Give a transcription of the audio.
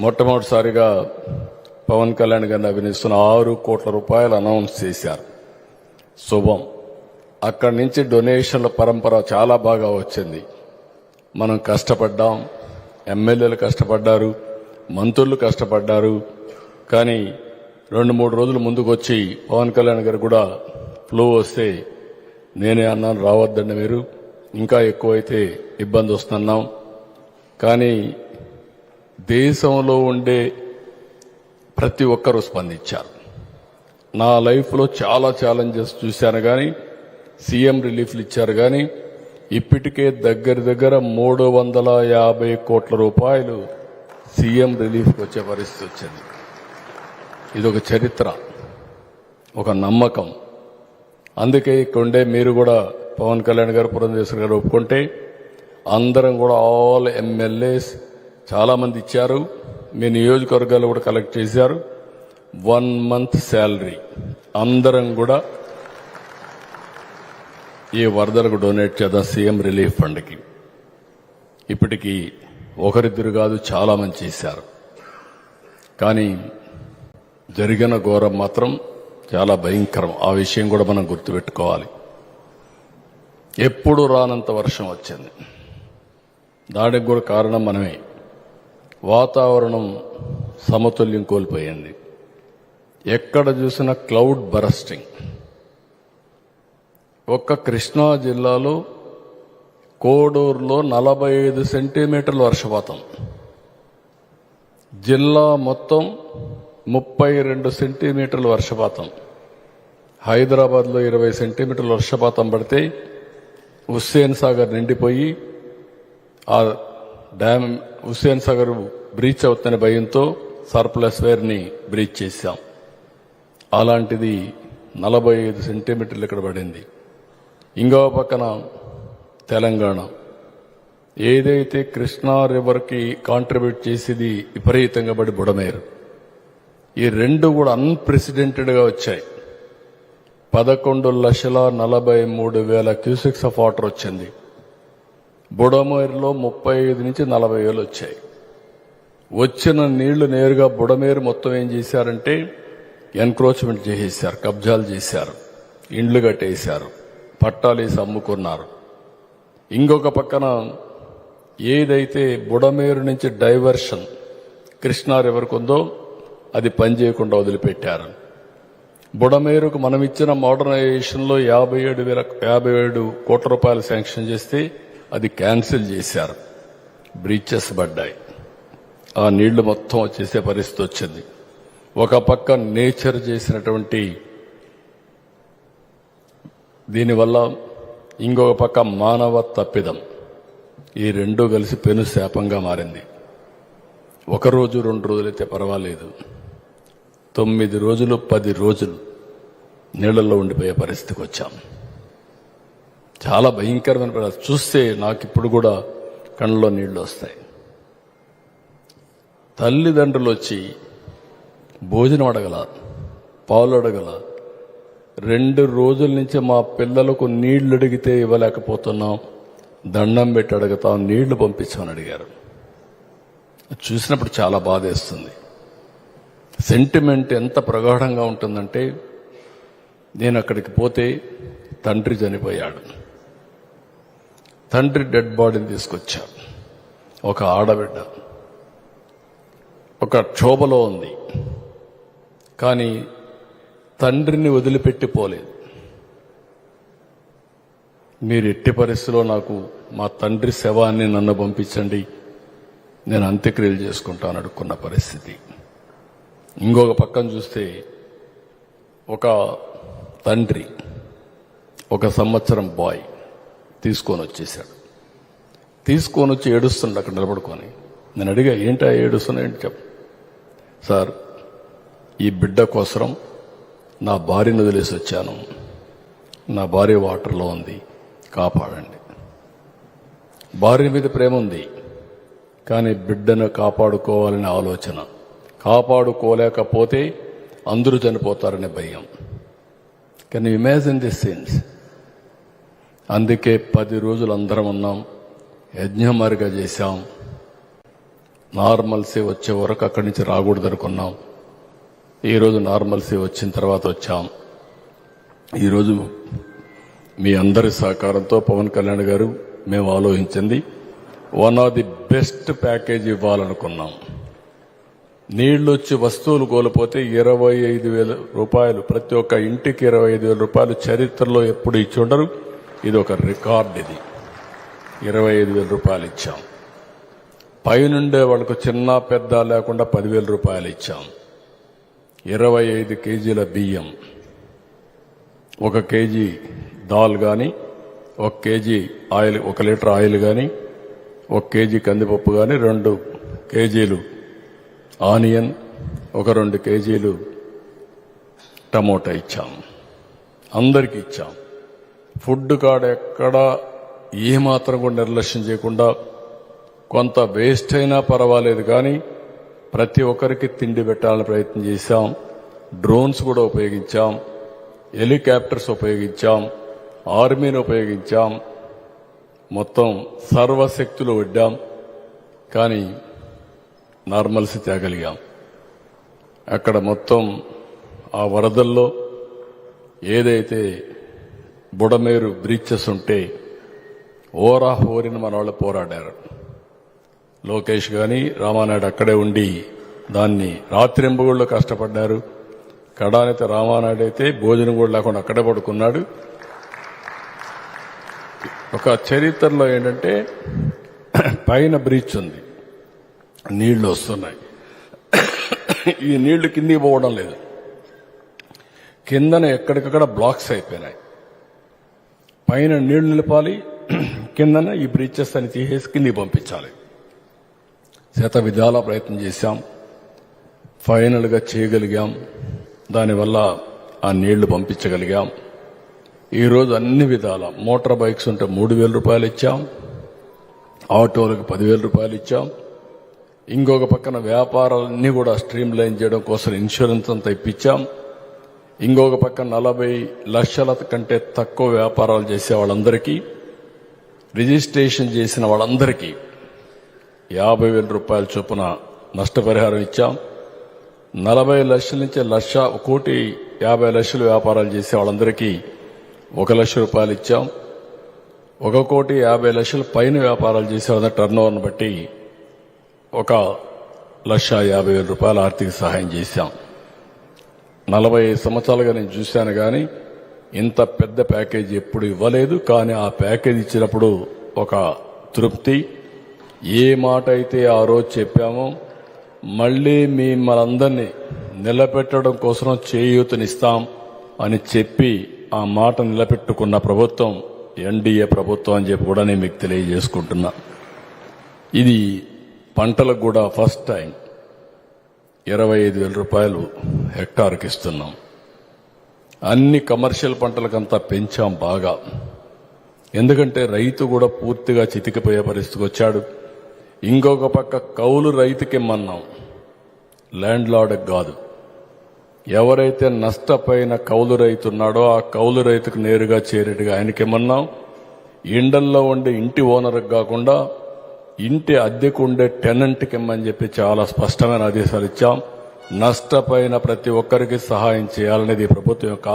మొట్టమొదటిసారిగా పవన్ కళ్యాణ్ గారిని అభినయిస్తున్న ఆరు కోట్ల రూపాయలు అనౌన్స్ చేశారు. శుభం. అక్కడి నుంచి డొనేషన్ల పరంపర చాలా బాగా వచ్చింది. మనం కష్టపడ్డాం. ఎమ్మెల్యేలు కష్టపడ్డారు. మంత్రులు కష్టపడ్డారు. కానీ రెండు మూడు రోజులు ముందుకు వచ్చి పవన్ కళ్యాణ్ గారు కూడా ఫ్లో వస్తే నేనే అన్నాను రావద్దండి మీరు. ఇంకా ఎక్కువైతే ఇబ్బంది వస్తున్నాం కానీ దేశంలో ఉండే ప్రతి ఒక్కరూ స్పందించారు. నా లైఫ్లో చాలా ఛాలెంజెస్ చూశాను కానీ సీఎం రిలీఫ్లు ఇచ్చారు కానీ ఇప్పటికే దగ్గర దగ్గర మూడు వందల యాభై కోట్ల రూపాయలు సీఎం రిలీఫ్కి వచ్చే పరిస్థితి వచ్చింది. ఇది ఒక చరిత్ర ఒక నమ్మకం. అందుకే ఇక్కడుండే మీరు కూడా పవన్ కళ్యాణ్ గారు పురంధేశ్వర్ గారు ఒప్పుకుంటే అందరం కూడా ఆల్ ఎమ్మెల్యేస్ చాలా మంది ఇచ్చారు. మీ నియోజకవర్గాలు కూడా కలెక్ట్ చేశారు. వన్ మంత్ శాలరీ అందరం కూడా ఈ వరదలకు డొనేట్ చేద్దాం సీఎం రిలీఫ్ ఫండ్కి ఇప్పటికీ ఒకరిద్దరు కాదు చాలామంది చేశారు. కానీ జరిగిన ఘోరం మాత్రం చాలా భయంకరం. ఆ విషయం కూడా మనం గుర్తుపెట్టుకోవాలి. ఎప్పుడు రానంత వర్షం వచ్చింది. దానికి కూడా కారణం మనమే. వాతావరణం సమతుల్యం కోల్పోయింది. ఎక్కడ చూసిన క్లౌడ్ బరస్టింగ్. ఒక్క కృష్ణా జిల్లాలో కోడూరులో నలభై ఐదు సెంటీమీటర్ల వర్షపాతం. జిల్లా మొత్తం ముప్పై రెండు సెంటీమీటర్ల వర్షపాతం. హైదరాబాద్లో ఇరవై సెంటీమీటర్ల వర్షపాతం పడితే హుస్సేన్ సాగర్ నిండిపోయి ఆ డ్యామ్ హుస్సేన్ సాగర్ బ్రీచ్ అవుతున్న భయంతో సర్ప్లస్ వేర్ని బ్రీచ్ చేశాం. అలాంటిది నలభై ఐదు సెంటీమీటర్లు ఇక్కడ పడింది. ఇంకో పక్కన తెలంగాణ. ఏదైతే కృష్ణా రివర్కి కాంట్రిబ్యూట్ చేసేది విపరీతంగా పడి బుడమేరు. ఈ రెండు కూడా అన్ప్రెసిడెంటెడ్గా వచ్చాయి. పదకొండు లక్షల నలభై మూడు వేల క్యూసెక్స్ ఆఫ్ వాటర్ వచ్చింది. బుడమేరులో ముప్పై ఐదు నుంచి నలభై వేలు వచ్చాయి. వచ్చిన నీళ్ళు నేరుగా బుడమేరు మొత్తం ఏం చేశారంటే ఎన్క్రోచ్మెంట్ చేసేసారు కబ్జాలు చేశారు ఇండ్లు కట్టేశారు పట్టాలేసి అమ్ముకున్నారు. ఇంకొక పక్కన ఏదైతే బుడమేరు నుంచి డైవర్షన్ కృష్ణా రివర్కు ఉందో అది పనిచేయకుండా వదిలిపెట్టారు. బుడమేరుకు మనం ఇచ్చిన మోడర్నైజేషన్లో యాభై ఏడు వేల యాభై ఏడు కోట్ల రూపాయలు శాంక్షన్ చేస్తే అది క్యాన్సిల్ చేశారు. బ్రీచెస్ పడ్డాయి. ఆ నీళ్ళు మొత్తం వచ్చేసే పరిస్థితి వచ్చింది. ఒక పక్క నేచర్ చేసినటువంటి దీనివల్ల ఇంకొక పక్క మానవ తప్పిదం. ఈ రెండు కలిసి పెను శాపంగా మారింది. ఒక రోజు రెండు రోజులైతే పర్వాలేదు. తొమ్మిది రోజులు పది రోజులు నీళ్ళలో ఉండిపోయే పరిస్థితికి వచ్చాం. చాలా భయంకరమైన పరిస్థితి. చూస్తే నాకు ఇప్పుడు కూడా కళ్ళలో నీళ్ళు వస్తాయి. తల్లిదండ్రులు వచ్చి భోజనం అడగల పాలు అడగల. రెండు రోజుల నుంచి మా పిల్లలకు నీళ్ళు అడిగితే ఇవ్వలేకపోతున్నాం. దండం పెట్టి అడుగుతాం నీళ్ళు పంపించామని అడిగారు. చూసినప్పుడు చాలా బాధేస్తుంది. సెంటిమెంట్ ఎంత ప్రగాఢంగా ఉంటుందంటే నేను అక్కడికి పోతే తండ్రి చనిపోయాడు. తండ్రి డెడ్ బాడీని తీసుకొచ్చారు. ఒక ఆడబిడ్డ. ఒక క్షోభలో ఉంది. కానీ తండ్రిని వదిలిపెట్టి పోలేదు మీరు ఎట్టి పరిస్థితిలో నాకు మా తండ్రి శవాన్ని నన్ను పంపించండి. నేను అంత్యక్రియలు చేసుకుంటాను అడుక్కున్న పరిస్థితి. ఇంకొక పక్కన చూస్తే ఒక తండ్రి ఒక సంవత్సరం బాయ్. తీసుకొని వచ్చేసాడు తీసుకొని వచ్చి ఏడుస్తుండ అక్కడ నిలబడుకొని. నేను అడిగా ఏంటా ఏడుస్తున్నా ఏంటి చెప్పు. సార్ ఈ బిడ్డ కోసరం నా భార్యను వదిలేసి వచ్చాను. నా భార్య వాటర్లో ఉంది. కాపాడండి. భార్య మీద ప్రేమ ఉంది. కానీ బిడ్డను కాపాడుకోవాలనే ఆలోచన. కాపాడుకోలేకపోతే అందరూ చనిపోతారనే భయం. కానీ ఇమాజిన్ దిస్ సీన్స్ అందుకే పది రోజులు అందరం ఉన్నాం యజ్ఞమారిగా చేశాం. నార్మల్సీ వచ్చే వరకు అక్కడి నుంచి రాకూడదు అనుకున్నాం ఈరోజు నార్మల్సీ వచ్చిన తర్వాత వచ్చాం. ఈరోజు మీ అందరి సహకారంతో పవన్ కళ్యాణ్ గారు మేము ఆలోచించింది one of the best package ఇవ్వాలనుకున్నాం. నీళ్ళు వచ్చి వస్తువులు కోల్పోతే ఇరవై ఐదు వేల రూపాయలు ప్రతి ఒక్క ఇంటికి ఇరవై ఐదు వేల రూపాయలు చరిత్రలో ఎప్పుడు ఇచ్చి ఉండరు. ఇది ఒక రికార్డ్ ఇది. ఇరవై ఐదు వేల రూపాయలు ఇచ్చాం. పైనుండే వాళ్ళకు చిన్న పెద్ద లేకుండా పదివేల రూపాయలు ఇచ్చాం. ఇరవై ఐదు కేజీల బియ్యం. ఒక కేజీ దాల్ కానీ ఒక కేజీ ఆయిల్ ఒక లీటర్ ఆయిల్ కానీ ఒక కేజీ కందిపప్పు కానీ రెండు కేజీలు ఆనియన్ ఒక రెండు కేజీలు టమోటా ఇచ్చాం. అందరికి ఇచ్చాం. ఫుడ్ కాడ ఎక్కడ ఏమాత్రం కూడా నిర్లక్ష్యం చేయకుండా కొంత వేస్ట్ అయినా పర్వాలేదు కానీ ప్రతి ఒక్కరికి తిండి పెట్టాలని ప్రయత్నం చేశాం. డ్రోన్స్ కూడా ఉపయోగించాం. హెలికాప్టర్స్ ఉపయోగించాం. ఆర్మీని ఉపయోగించాం. మొత్తం సర్వశక్తులు వడ్డాం. కానీ నార్మల్స్ తేగలిగాం అక్కడ మొత్తం ఆ వరదల్లో ఏదైతే బుడమేరు బ్రీచెస్ ఉంటే ఓరా హోరిని మన వాళ్ళు పోరాడారు. లోకేష్ కానీ రామానాయుడు అక్కడే ఉండి దాన్ని రాత్రింబగుళ్ళు కష్టపడ్డారు. కడానైతే రామానాయుడు అయితే భోజనం కూడా లేకుండా అక్కడే పడుకున్నాడు. ఒక చరిత్రలో ఏంటంటే పైన బ్రీచ్ ఉంది. నీళ్ళు వస్తున్నాయి. ఈ నీళ్ళు కిందికి పోవడం లేదు. కిందన ఎక్కడికక్కడ బ్లాక్స్ అయిపోయినాయి. పైన నీళ్ళు నిలపాలి. కిందన ఈ బ్రీచెస్ అని తీసేసి కిందికి పంపించాలి. శత విధాల ప్రయత్నం చేశాం. ఫైనల్గా చేయగలిగాం. దానివల్ల ఆ నీళ్ళు పంపించగలిగాం. ఈరోజు అన్ని విధాల మోటార్ బైక్స్ ఉంటే మూడు వేల రూపాయలు ఇచ్చాం. ఆటోలకు పదివేల రూపాయలు ఇచ్చాం. ఇంకొక పక్కన వ్యాపారాలన్నీ కూడా స్ట్రీమ్ లైన్ చేయడం కోసం ఇన్సూరెన్స్ అంతా ఇప్పించాం. ఇంకొక పక్క నలభై లక్షల కంటే తక్కువ వ్యాపారాలు చేసే వాళ్ళందరికీ రిజిస్ట్రేషన్ చేసిన వాళ్ళందరికీ యాభై వేల రూపాయల చొప్పున నష్టపరిహారం ఇచ్చాం. నలభై లక్షల నుంచి లక్ష కోటి యాభై లక్షలు వ్యాపారాలు చేసే వాళ్ళందరికీ ఒక లక్ష రూపాయలు ఇచ్చాం. ఒక కోటి యాభై లక్షల పైన వ్యాపారాలు చేసే వాళ్ళ టర్న్ ఓవర్ని బట్టి ఒక లక్ష యాభై వేల రూపాయల ఆర్థిక సహాయం చేశాం. నలభై ఐదు సంవత్సరాలుగా నేను చూశాను కానీ ఇంత పెద్ద ప్యాకేజ్ ఎప్పుడు ఇవ్వలేదు. కానీ ఆ ప్యాకేజ్ ఇచ్చినప్పుడు ఒక తృప్తి. ఏ మాట అయితే ఆ రోజు చెప్పామో మళ్ళీ మిమ్మల్ందరినీ నిలబెట్టడం కోసం చేయూతనిస్తాం అని చెప్పి ఆ మాట నిలబెట్టుకున్న ప్రభుత్వం ఎన్డీఏ ప్రభుత్వం అని చెప్పి కూడా నేను మీకు తెలియజేసుకుంటున్నా. ఇది పంటలకు కూడా ఫస్ట్ టైం. ఇరవై ఐదు వేల రూపాయలు హెక్టార్కి ఇస్తున్నాం. అన్ని కమర్షియల్ పంటలకంతా పెంచాం బాగా. ఎందుకంటే రైతు కూడా పూర్తిగా చితికిపోయే పరిస్థితికి వచ్చాడు. ఇంకొక పక్క కౌలు రైతుకి ఇమ్మన్నాం. ల్యాండ్ లార్డ్కి కాదు. ఎవరైతే నష్టపోయిన కౌలు రైతు ఉన్నాడో ఆ కౌలు రైతుకు నేరుగా చేరేట్టుగా ఆయనకి ఇమ్మన్నాం. ఎండల్లో ఉండే ఇంటి ఓనర్కి కాకుండా ఇంటి అద్దెకు ఉండే టెనెంట్కి ఇమ్మని చెప్పి చాలా స్పష్టమైన ఆదేశాలు ఇచ్చాం. నష్టపోయిన ప్రతి ఒక్కరికి సహాయం చేయాలనేది ప్రభుత్వం యొక్క